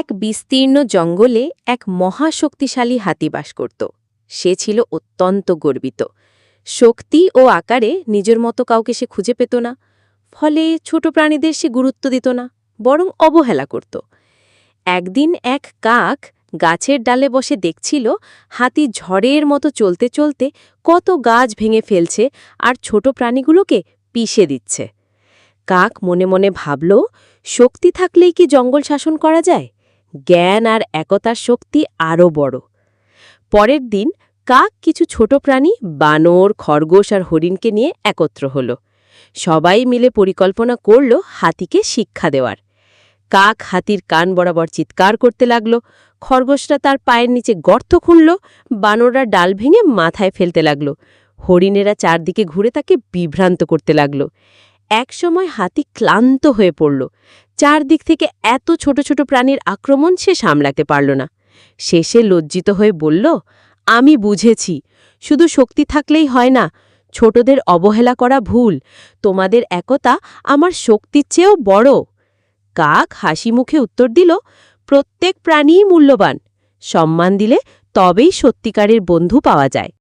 এক বিস্তীর্ণ জঙ্গলে এক মহাশক্তিশালী হাতি বাস করত। সে ছিল অত্যন্ত গর্বিত। শক্তি ও আকারে নিজের মতো কাউকে সে খুঁজে পেত না, ফলে ছোট প্রাণীদের সে গুরুত্ব দিত না, বরং অবহেলা করত। একদিন এক কাক গাছের ডালে বসে দেখছিল হাতি ঝড়ের মতো চলতে চলতে কত গাছ ভেঙে ফেলছে আর ছোট প্রাণীগুলোকে পিষে দিচ্ছে। কাক মনে মনে ভাবল, শক্তি থাকলেই কি জঙ্গল শাসন করা যায়? জ্ঞান আর একতার শক্তি আরও বড়। পরের দিন কাক কিছু ছোট প্রাণী, বানর, খরগোশ আর হরিণকে নিয়ে একত্র হল। সবাই মিলে পরিকল্পনা করল হাতিকে শিক্ষা দেওয়ার। কাক হাতির কান বরাবর চিৎকার করতে লাগল। খরগোশরা তার পায়ের নিচে গর্ত খুঁড়ল। বানররা ডাল ভেঙে মাথায় ফেলতে লাগল। হরিণেরা চারদিকে ঘুরে তাকে বিভ্রান্ত করতে লাগল। একসময় হাতি ক্লান্ত হয়ে পড়ল। চারদিক থেকে এত ছোট ছোট প্রাণীর আক্রমণ সে সামলাতে পারল না। শেষে লজ্জিত হয়ে বলল, আমি বুঝেছি। শুধু শক্তি থাকলেই হয় না, ছোটদের অবহেলা করা ভুল। তোমাদের একতা আমার শক্তির চেয়েও বড়। কাক হাসি মুখে উত্তর দিল, প্রত্যেক প্রাণীই মূল্যবান। সম্মান দিলে তবেই সত্যিকারের বন্ধু পাওয়া যায়।